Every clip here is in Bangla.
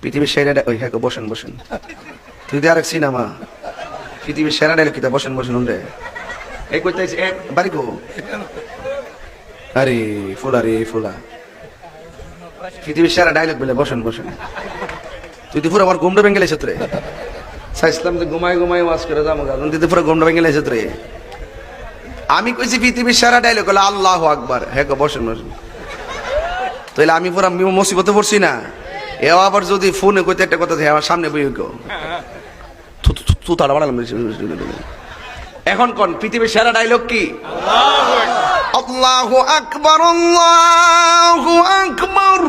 পৃথিবীর সেরা ওই হ্যাঁ বসেন বসেন। তুই তো আরেক সিনেমা। পৃথিবীর সেরা ডাইলগ কিতা বসেন বসেন উন্ডে এই কইতে আইছি, এ বাড়ি গো আরে ফুলা রে ফুলা। পৃথিবীর সেরা ডাইলগ বলে বসেন বসেন। তুই তো পুরো আমার ঘুমটা ভেঙে লেছে রে চাইছিলাম যে ঘুমাই ঘুমাই ওয়াজ করে যাব কারণ তুই তো পুরো ঘুমটা ভেঙে লেছে রে আমি কইছি পৃথিবীর সেরা ডাইলগ হলো আল্লাহ আকবার। হ্যাঁ গো, বসেন বসেন। তাহলে আমি পুরো মুসিবতে পড়ছি না। এও আবার যদি ফোনে কইতে একটা কথা আমার সামনে বই গো তু তাড়া বাড়ালাম এখন কোন পৃথিবীর সেরা ডাইলগ কি? আল্লাহু আকবার আল্লাহু আকবার।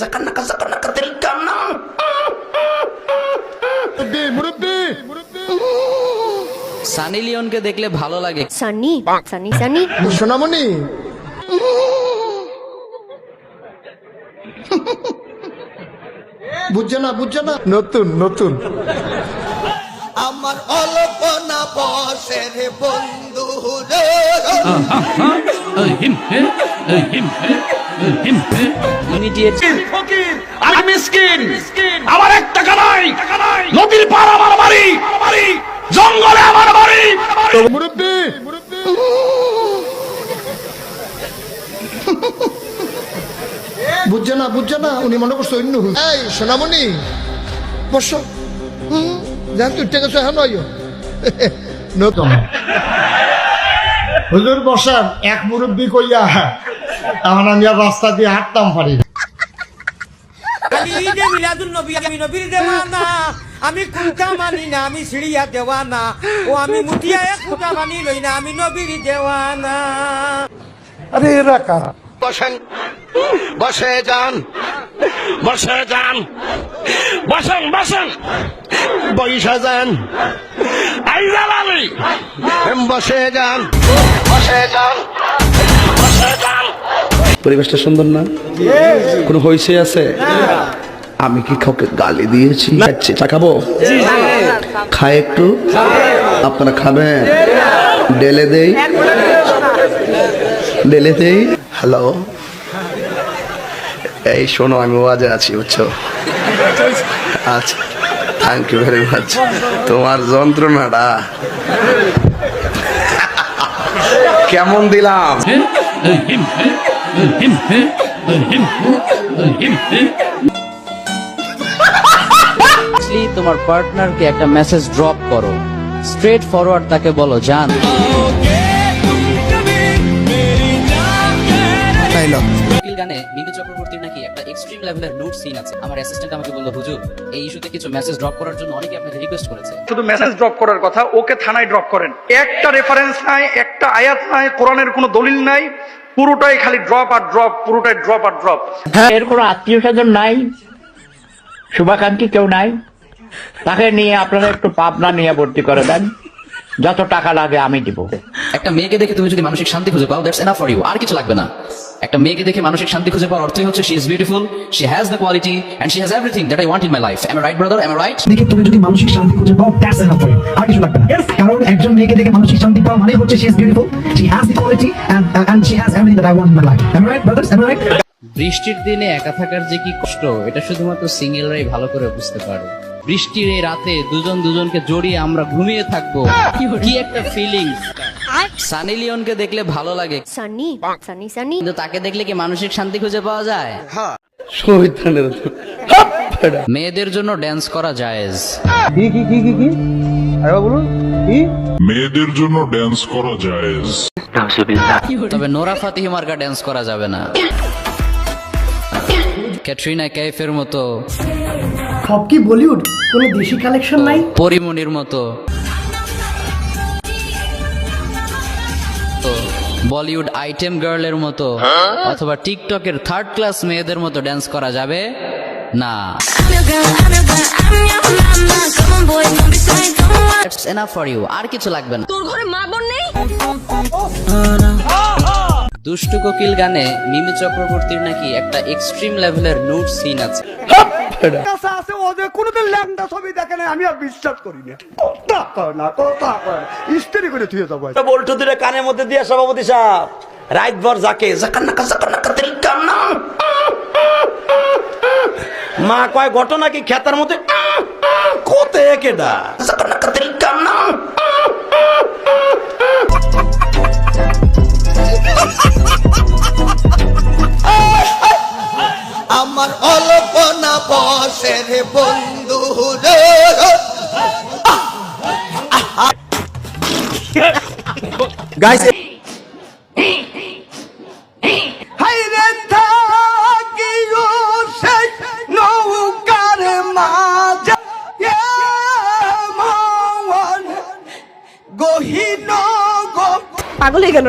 জাকান্নাকা জাকান্নাকা তিলকান্না সানি লিওনকে দেখলে ভালো লাগে। সানি সানি সানি। সোনামণি। বুঝছে না বুঝছে না? নতুন নতুন। আমার অল্পনা বসের বন্ধু রে। ইমিডিয়েট আমি মিসকিন। আমার এক টাকা নাই নদীর পার আমার বাড়ি। জঙ্গলে আমার বাড়ি। মুরব্বী। বুঝছে না বুঝছে না উনি মনে করছে অন্য। এই সোনামণি বস। জান তুই আছে হ্যাঁ নতুন। হুজুর বসান এক মুরব্বী কইয়া এখন আমি আর রাস্তা দিয়ে হাঁটতাম পারি না। আমি নবীর আমি কুটা মানি না আমি সিঁড়িয়া দেওয়ানা। ও আমি মুটিয়া এক কুটা মানি লই না আমি নবীর দেওয়ানা। আরে এরা কারা? বসেন। বসে যান। বসে যান। বসেন বসেন। বৈশা যান। আইজাল আলী। বসে যান। বসে যান। বসে যান। পরিবেশটা সুন্দর না? কোনো হইছে আছে? আমি কি কাউকে গালি দিয়েছি? খাচ্ছি চা খাব? খায় একটু? আপনারা খাবেন? ডেলে দেই? ডেলে দেই? হ্যালো এই শোনো, আমি ওয়াজে আছি, বুঝছ? আচ্ছা থ্যাংক ইউ ভেরি মাচ তোমার যন্ত্রণাটা। কেমন দিলাম? তোমার পার্টনারকে একটা মেসেজ ড্রপ করো। স্ট্রেট ফরওয়ার্ড তাকে বলো, জান। গানে মিমি চক্রবর্তীর নাকি একটা এক্সট্রিম লেভেলের নুট সিন আছে। আমার অ্যাসিস্ট্যান্ট আমাকে বলল হুজুর এই ইস্যুতে কিছু মেসেজ ড্রপ করার জন্য অনেকে আপনাকে রিকোয়েস্ট করেছে। শুধু মেসেজ ড্রপ করার কথা ওকে থানায় ড্রপ করেন। একটা রেফারেন্স নাই একটা আয়াত নাই কোরআনের কোনো দলিল নাই পুরোটাই খালি ড্রপ আর ড্রপ পুরোটাই ড্রপ আর ড্রপ হ্যাঁ এর কোনো আত্মীয় স্বজন নাই? শুভাকাঙ্ক্ষী কেউ নাই? তাকে নিয়ে আপনারা একটু পাবনা নিয়ে ভর্তি করে দেন। যত টাকা লাগে আমি দিব। একটা মেয়েকে দেখে তুমি যদি মানসিক শান্তি খুঁজে পাও দ্যাটস এনাফ ফর ইউ আর কিছু লাগবে না। একটা মেয়েকে দেখে মানসিক শান্তি খুঁজে পাওয়ার অর্থই হচ্ছে she is beautiful she has the quality and she has everything that I want in my life am right brother am right দেখে তুমি যদি মানসিক শান্তি খুঁজে পাও দ্যাটস এনাফ ফর আর কিছু লাগবে না। কারণ একজন মেয়েকে দেখে মানসিক শান্তি পাওয়া মানে হচ্ছে she is beautiful she has the quality and and she has everything that I want in my life am right brothers am right বৃষ্টির দিনে একা থাকার যে কি কষ্ট এটা শুধুমাত্র সিঙ্গেলরাই ভালো করে বুঝতে পারে। বৃষ্টির এই রাতে দুজন দুজনকে জড়িয়ে আমরা ঘুমিয়ে থাকব। কি একটা ফিলিংস সানি লিওনকে দেখলে ভালো লাগে। সানি সানি সানি। কিন্তু তাকে দেখলে কি মানসিক শান্তি খুঁজে পাওয়া যায়? শহীদানের মেয়েদের জন্য ড্যান্স করা জায়েজ। কি কি কি কি মেয়েদের জন্য ড্যান্স করা জায়েজ। তবে নোরা ফাতিহি মার্কা ড্যান্স করা যাবে না। ক্যাটরিনা কাইফের মতো। সব কি বলিউড? কোনো দেশি কালেকশন নাই? পরিমণির মতো। বলিউড আইটেম গার্লের মতো অথবা টিকটকের থার্ড ক্লাস মেয়েদের মতো ড্যান্স করা যাবে? না। আর কিছু লাগবে না। তোর ঘরে মা বোন নেই? দুষ্টু কোকিল গানে মিমি চক্রবর্তীর নাকি একটা এক্সট্রিম লেভেলের নুট সিন আছে। আছে ওদের কোনোদিন ল্যাংটা ছবি দেখে নাই আমি আর বিশ্বাস করি না। কথা কয় না কথা কয় ইস্ত্রি করে থুয়ে যাব বল্টু দূরে কানের মধ্যে দিয়ে সভাপতি সাহেব রাত ভর যাকে জাকান্নাকা জাকান্নাকা তিলকান্না মা কয় ঘটনা কি খেতার মধ্যে? কোতে কেডা গাইস মন গো। পাগল হয়ে গেল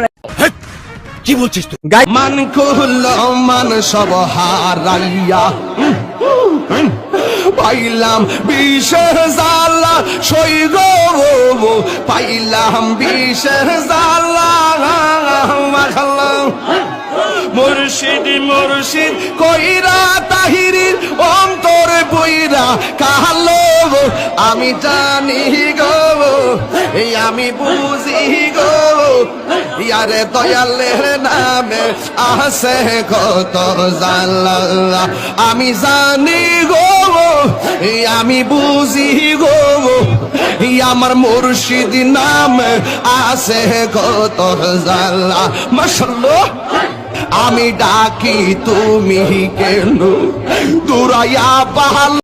কি বলছিস তুই? গাই মান কুল মান সব হারাইয়া। পাইলাম বিশ জালা সই গো পাইলাম বিশ জালা মুর্শিদ মুর্শিদ, কইরা তাহিরির অন্তর বইরা কালো আমি জানি গো, এই আমি বুঝি গো, ইয়ারে দয়ালের নামে আসে কত জালা আমি জানি গো আমি বুঝি গো আমার মুর্শিদ নামে আসে কত জালা মাশাল্লাহ আমি ডাকি তুমি কেন? দুরাইয়া পাহাল